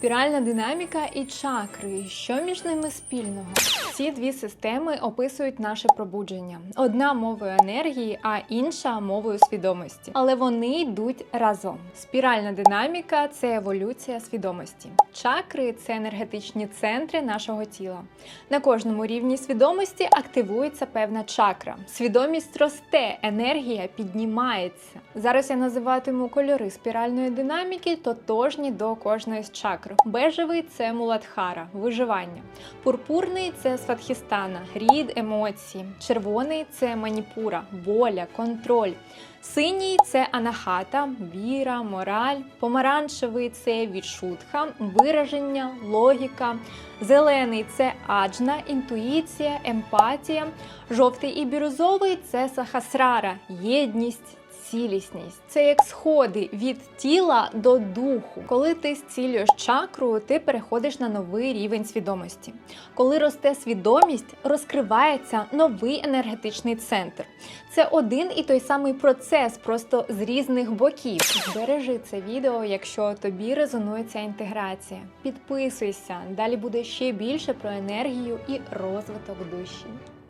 Спіральна динаміка і чакри. Що між ними спільного? Ці дві системи описують наше пробудження. Одна мовою енергії, а інша мовою свідомості. Але вони йдуть разом. Спіральна динаміка це еволюція свідомості. Чакри це енергетичні центри нашого тіла. На кожному рівні свідомості активується певна чакра. Свідомість росте, енергія піднімається. Зараз я називатиму кольори спіральної динаміки, тотожні до кожної з чакр. Бежевий це муладхара, виживання. Пурпурний це сватхістана, рід, емоції. Червоний це маніпура, воля, контроль. Синій це анахата, віра, мораль. Помаранчевий це відшутха, вираження, логіка. Зелений це аджна, інтуїція, емпатія. Жовтий і бірюзовий це сахасрара, єдність. Цілісність це як сходи від тіла до духу. Коли ти зцілюєш чакру, ти переходиш на новий рівень свідомості. Коли росте свідомість, розкривається новий енергетичний центр. Це один і той самий процес, просто з різних боків. Збережи це відео, якщо тобі резонує ця інтеграція. Підписуйся, далі буде ще більше про енергію і розвиток душі.